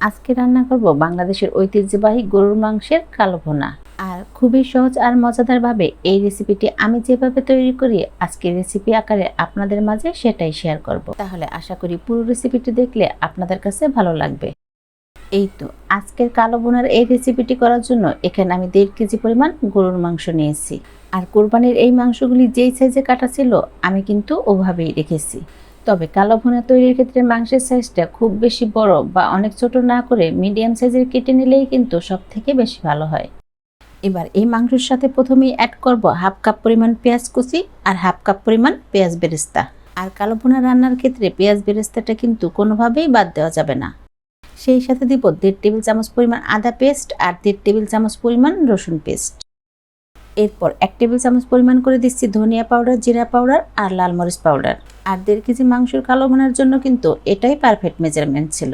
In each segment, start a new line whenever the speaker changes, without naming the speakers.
আজকে রান্না করব বাংলাদেশের ঐতিহ্যবাহী গরুর মাংসের কালো ভুনা। আর খুবই সহজ আর মজাদারভাবে এই রেসিপিটি আমি যেভাবে তৈরি করি, আজকের রেসিপি আকারে আপনাদের মাঝে সেটাই শেয়ার করব। তাহলে আশা করি পুরো রেসিপিটি দেখলে আপনাদের কাছে ভালো লাগবে। এই তো, আজকের কালো বোনার এই রেসিপিটি করার জন্য এখানে আমি দেড় কেজি পরিমাণ গরুর মাংস নিয়েছি। আর কোরবানির এই মাংসগুলি যেই সাইজে কাটা ছিল, আমি কিন্তু ওভাবেই রেখেছি। তবে কালো ভুনা তৈরির ক্ষেত্রে মাংসের সাইজটা খুব বেশি বড় বা অনেক ছোট না করে মিডিয়াম সাইজের কেটে নিলেই কিন্তু সব থেকে বেশি ভালো হয়। এবার এই মাংসের সাথে প্রথমেই অ্যাড করব হাফ কাপ পরিমাণ পেঁয়াজ কুচি আর হাফ কাপ পরিমাণ পেঁয়াজ বেরেস্তা। আর কালো ভুনা রান্নার ক্ষেত্রে পেঁয়াজ বেরেস্তাটা কিন্তু কোনোভাবেই বাদ দেওয়া যাবে না। সেই সাথে দিব দেড় টেবিল চামচ পরিমাণ আদা পেস্ট আর দেড় টেবিল চামচ পরিমাণ রসুন পেস্ট এরপর এক টেবিল চামচ পরিমাণ করে দিচ্ছি ধনিয়া পাউডার জিরা পাউডার আর লাল মরিচ পাউডার আর দেড় কেজি মাংসের কালো ভুনার জন্য কিন্তু এটাই পারফেক্ট মেজারমেন্ট ছিল।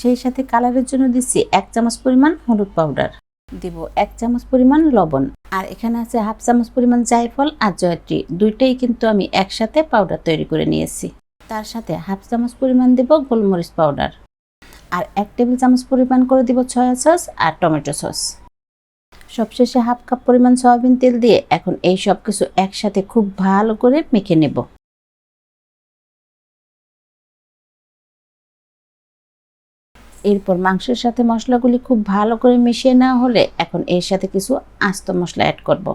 সেই সাথে কালারের জন্য দিচ্ছি এক চামচ পরিমাণ হলুদ পাউডার দিব এক চামচ পরিমাণ লবণ। আর এখানে আছে হাফ চামচ পরিমাণ জায়ফল আর জয়ত্রী। দুইটাই কিন্তু আমি একসাথে পাউডার তৈরি করে নিয়েছি। তার সাথে হাফ চামচ পরিমাণ দেব গোলমরিচ পাউডার আর এক টেবিল চামচ পরিমাণ করে দিব সয়া সস আর টমেটো সস সবশেষে হাফ কাপ পরিমাণ সয়াবিন তেল দিয়ে এখন এই সব কিছু একসাথে খুব ভালো করে মেখে নেব। এরপর মাংসের সাথে মশলাগুলি খুব ভালো করে মিশিয়ে নেওয়া হলে এখন এর সাথে কিছু আস্ত মশলা অ্যাড করব।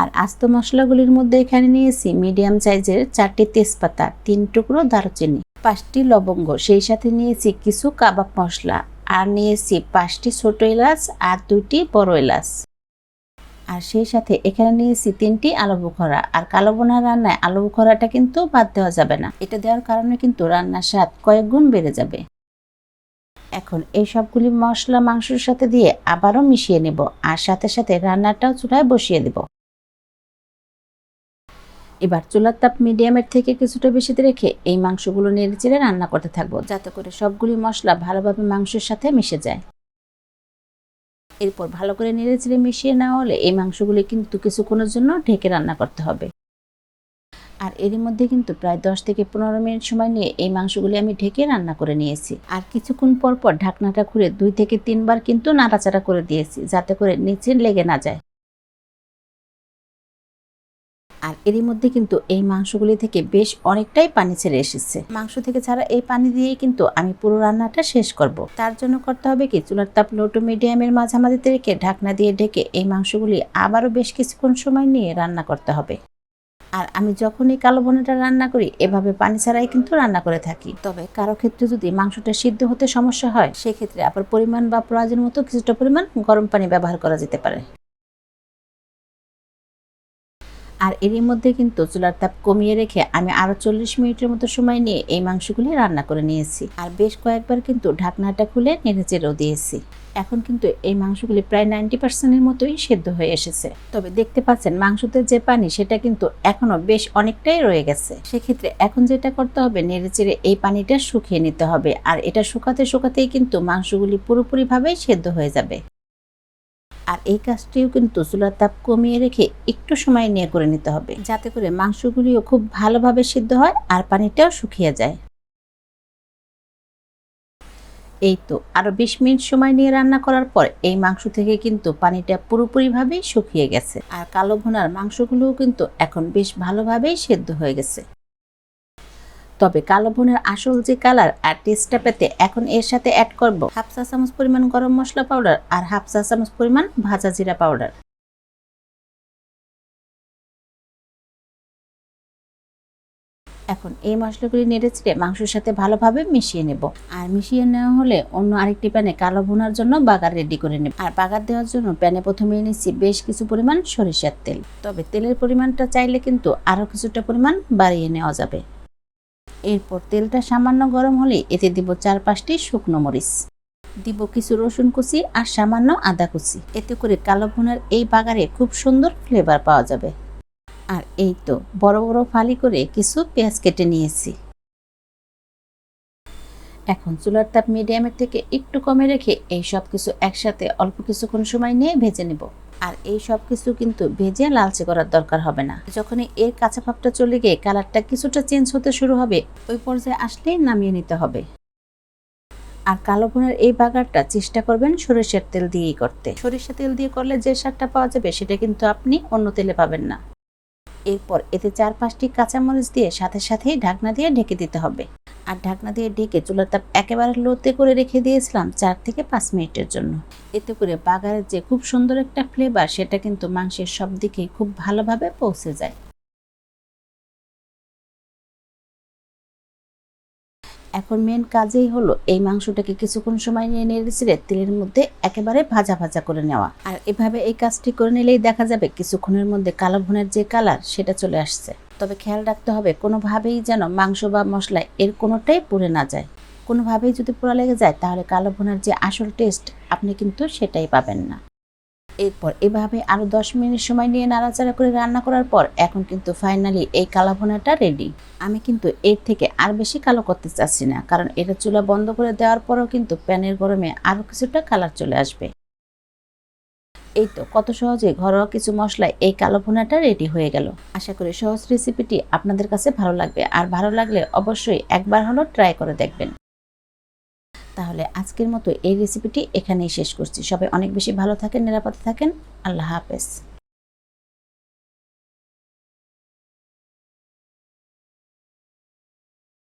আর আস্ত মশলাগুলির মধ্যে এখানে নিয়েছি মিডিয়াম সাইজের চারটি তেজপাতা, তিন টুকরো দারুচিনি, পাঁচটি লবঙ্গ, সেই সাথে নিয়েছি কিছু কাবাব মশলা আর নিয়েছি পাঁচটি ছোট এলাচ আর দুইটি বড় এলাচ। আর সেই সাথে এখানে নিয়েছি তিনটি আলু বুখরা। আর কালো বোনা রান্নায় আলু বুখরাটা কিন্তু বাদ দেওয়া যাবে না। এটা দেওয়ার কারণে কিন্তু রান্নার স্বাদ কয়েক গুণ বেড়ে যাবে। এখন এই সবগুলি মশলা মাংসের সাথে দিয়ে আবারও মিশিয়ে নেব আর সাথে সাথে রান্নাটাও চুলায় বসিয়ে দেব। এবার চুলার তাপ মিডিয়ামের থেকে কিছুটা বেশিতে রেখে এই মাংসগুলো নেড়ে চেড়ে রান্না করতে থাকব যাতে করে সবগুলি মশলা ভালোভাবে মাংসের সাথে মিশে যায়। এরপর ভালো করে নেড়ে চেড়ে মিশিয়ে নেওয়া হলে এই মাংসগুলি কিন্তু কিছুক্ষণের জন্য ঢেকে রান্না করতে হবে। আর এরই মধ্যে কিন্তু প্রায় দশ থেকে পনেরো মিনিট সময় নিয়ে এই মাংসগুলি আমি ঢেকে রান্না করে নিয়েছি। আর কিছুক্ষণ পর পর ঢাকনাটা খুলে দুই থেকে তিনবার কিন্তু নাড়াচাড়া করে দিয়েছি, যাতে করে নিচে লেগে না যায়। আর এরই মধ্যে কিন্তু এই মাংসগুলি থেকে বেশ অনেকটাই পানি ছেড়ে এসেছে। মাংস থেকে ছাড়া এই পানি দিয়েই কিন্তু আমি পুরো রান্নাটা শেষ করব। তার জন্য করতে হবে কি, চুলার তাপ লো টু মিডিয়ামের মাঝামাঝিতে রেখে ঢাকনা দিয়ে ঢেকে এই মাংসগুলি আবারও বেশ কিছুক্ষণ সময় নিয়ে রান্না করতে হবে। আর আমি যখন এই কালো বোনাটা রান্না করি, এভাবে পানি ছাড়াই কিন্তু রান্না করে থাকি। তবে কারও ক্ষেত্রে যদি মাংসটা সিদ্ধ হতে সমস্যা হয়, সেক্ষেত্রে আবার পরিমাণ বা প্রয়োজন মতো কিছুটা পরিমাণ গরম পানি ব্যবহার করা যেতে পারে। আর এরই মধ্যে কিন্তু চুলার তাপ কমিয়ে রেখে আমি আরও চল্লিশ মিনিটের মতো সময় নিয়ে এই মাংসগুলি রান্না করে নিয়েছি। আর বেশ কয়েকবার কিন্তু ঢাকনাটা খুলে নেড়ে চেড়েও দিয়েছি। এখন কিন্তু এই মাংসগুলি প্রায় নাইনটি পার্সেন্টের মতোই সেদ্ধ হয়ে এসেছে। তবে দেখতে পাচ্ছেন, মাংসতে যে পানি, সেটা কিন্তু এখনও বেশ অনেকটাই রয়ে গেছে। সেক্ষেত্রে এখন যেটা করতে হবে নেড়ে চেড়ে এই পানিটা শুকিয়ে নিতে হবে। আর এটা শুকাতে শুকাতেই কিন্তু মাংসগুলি পুরোপুরিভাবেই সেদ্ধ হয়ে যাবে। আর এই কাজটিও কিন্তু চুলার তাপ কমিয়ে রেখে একটু সময় নিয়ে করে নিতে হবে। যাতে করে মাংসগুলিও খুব ভালোভাবে সিদ্ধ হয় আর পানিটাও শুকিয়ে যায়। এই তো আরও বিশ মিনিট সময় নিয়ে রান্না করার পর এই মাংস থেকে কিন্তু পানিটা পুরোপুরিভাবেই শুকিয়ে গেছে। আর কালো ভুনার মাংসগুলোও কিন্তু এখন বেশ ভালোভাবেই সেদ্ধ হয়ে গেছে। তবে কালো ভুনের আসল যে কালার আর টেস্টটা পেতে এখন এর সাথে অ্যাড করব হাফ চা চামচ পরিমাণ গরম মশলা পাউডার আর হাফ চা চামচ পরিমাণ ভাজা জিরা পাউডার। এখন এই মশলাগুলি নেড়ে চেড়ে মাংসের সাথে ভালোভাবে মিশিয়ে নেব। আর মিশিয়ে নেওয়া হলে অন্য আরেকটি প্যানে কালো ভুনার জন্য বাগার রেডি করে নেব। আর বাগার দেওয়ার জন্য প্যানে প্রথমে নিচ্ছি বেশ কিছু পরিমাণ সরিষার তেল। তবে তেলের পরিমাণটা চাইলে কিন্তু আরও কিছুটা পরিমাণ বাড়িয়ে নেওয়া যাবে। এরপর তেলটা সামান্য গরম হলে এতে দিব চার পাঁচটি শুকনো মরিচ। দিব কিছু রসুন কুচি আর সামান্য আদা কুচি। এতে করে কালো ভুনার এই বাগারে খুব সুন্দর ফ্লেভার পাওয়া যাবে। আর এই তো বড় বড় ফালি করে কিছু পেঁয়াজ কেটে নিয়েছি। এখন চুলার তাপ মিডিয়ামের থেকে একটু কমে রেখে এই সব কিছু একসাথে অল্প কিছুক্ষণ সময় নিয়ে ভেজে নেব। আর এই সব কিছু কিন্তু ভেজে লালচে করার দরকার হবে না। যখনই এর কাঁচা ভাবটা চলে গিয়ে কালারটা কিছুটা চেঞ্জ হতে শুরু হবে, ওই পর্যায়ে আসলেই নামিয়ে নিতে হবে। আর কালো ভুনার এই বাগারটা চেষ্টা করবেন সরিষার তেল দিয়েই করতে। সরিষা তেল দিয়ে করলে যে স্বাদটা পাওয়া যাবে সেটা কিন্তু আপনি অন্য তেলে পাবেন না। এরপর এতে চার পাঁচটি কাঁচামরিচ দিয়ে সাথে সাথেই ঢাকনা দিয়ে ঢেকে দিতে হবে। আর ঢাকনা দিয়ে ঢেকে চুলার তাপ একেবারে লোতে করে রেখে দিয়েছিলাম চার থেকে পাঁচ মিনিটের জন্য। এতে করে বাগারের যে খুব সুন্দর একটা ফ্লেভার সেটা কিন্তু মাংসের সব দিকে খুব ভালোভাবে পৌঁছে যায়। এখন মেন কাজেই হলো এই মাংসটাকে কিছুক্ষণ সময় নিয়ে নেড়ে ছেড়ে তেলের মধ্যে একেবারে ভাজা ভাজা করে নেওয়া। আর এভাবে এই কাজটি করে নিলেই দেখা যাবে কিছুক্ষণের মধ্যে কালো ভুনের যে কালার সেটা চলে আসছে। তবে খেয়াল রাখতে হবে, কোনোভাবেই যেন মাংস বা মশলা এর কোনোটাই পুড়ে না যায়। কোনোভাবেই যদি পোড়া লেগে যায়, তাহলে কালো ভুনার যে আসল টেস্ট আপনি কিন্তু সেটাই পাবেন না। এরপর এভাবে আরও দশ মিনিট সময় নিয়ে নাড়াচাড়া করে রান্না করার পর এখন কিন্তু ফাইনালি এই কালো ভুনাটা রেডি আমি কিন্তু এর থেকে আর বেশি কালো করতে চাচ্ছি না, কারণ এটা চুলা বন্ধ করে দেওয়ার পরও কিন্তু প্যানের গরমে আরও কিছুটা কালার চলে আসবে। এই তো কত সহজে ঘরোয়া কিছু মশলায় এই কালো ভুনাটা রেডি হয়ে গেল। আশা করি সহজ রেসিপিটি আপনাদের কাছে ভালো লাগবে, আর ভালো লাগলে অবশ্যই একবার হলো ট্রাই করে দেখবেন। তাহলে আজকের মতো এই রেসিপিটি এখানেই শেষ করছি। সবাই অনেক বেশি ভালো থাকেন, নিরাপদে থাকেন। আল্লাহ হাফেজ।